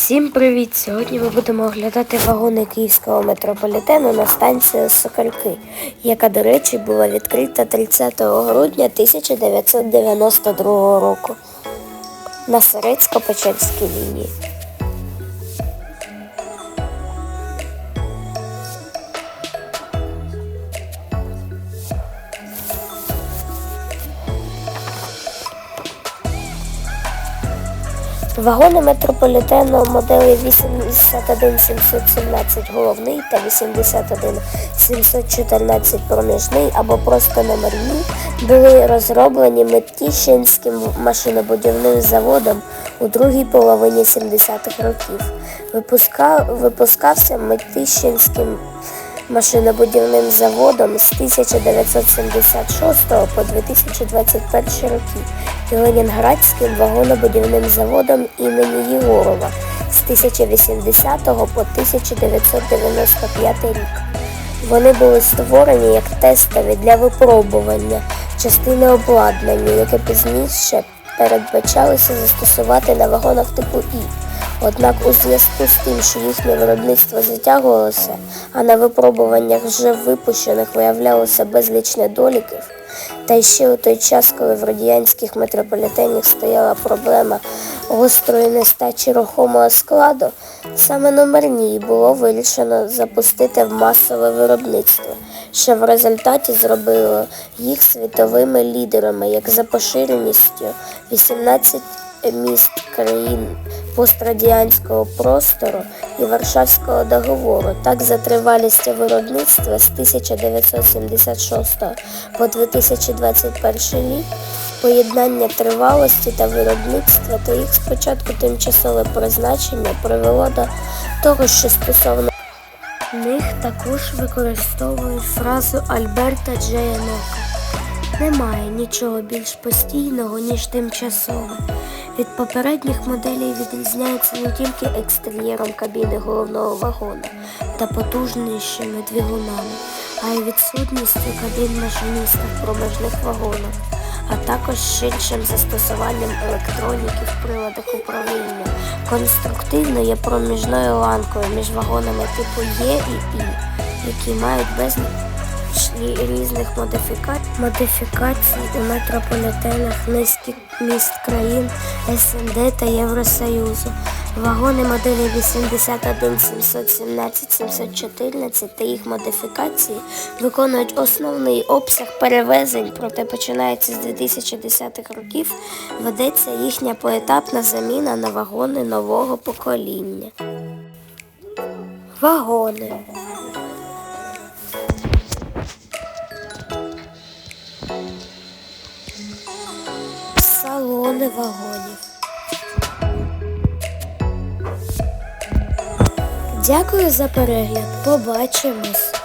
Всім привіт! Сьогодні ми будемо оглядати вагони київського метрополітену на станції Сокольки, яка, до речі, була відкрита 30 грудня 1992 року на Сирецько-Печерській лінії. Вагони метрополітену моделі 81717 головний та 81714 проміжний або просто номерні були розроблені Метіщинським машинобудівним заводом у другій половині 70-х років. Випуска... Випускався Метіщинським машинобудівним заводом з 1976 по 2021 роки Ленінградським вагонобудівним заводом імені Єгорова з 1080 по 1995 рік. Вони були створені як тестові для випробування частини обладнання, яке пізніше передбачалося застосувати на вагонах типу І. Однак у зв'язку з тим, що їхнє виробництво затягувалося, а на випробуваннях вже випущених виявлялося безліч недоліків, та ще у той час, коли в радянських метрополітенах стояла проблема гострої нестачі рухомого складу, саме номерні було вирішено запустити в масове виробництво, що в результаті зробило їх світовими лідерами як за поширеністю 18 міст країн пострадянського простору і Варшавського договору, так за тривалістю виробництва з 1976 по 2021 рік, поєднання тривалості та виробництва та їх спочатку тимчасове призначення привело до того, що стосовно них також використовують фразу Альберта Джея Нока. Немає нічого більш постійного, ніж тимчасове. Від попередніх моделей відрізняється не тільки екстер'єром кабіни головного вагона та потужнішими двигунами, а й відсутністю кабін машиніста в проміжних вагонах, а також ширшим застосуванням електроніки в приладах управління. Конструктивно є проміжною ланкою між вагонами типу Є і І, які мають числі різних модифікацій, модифікацій у метрополітенах низки міст країн СНД та Євросоюзу. Вагони моделі 81 717 714 та їх модифікації виконують основний обсяг перевезень, проте починається з 2010-х років ведеться їхня поетапна заміна на вагони нового покоління. Вагони. Салони вагонів. Дякую за перегляд. Побачимось.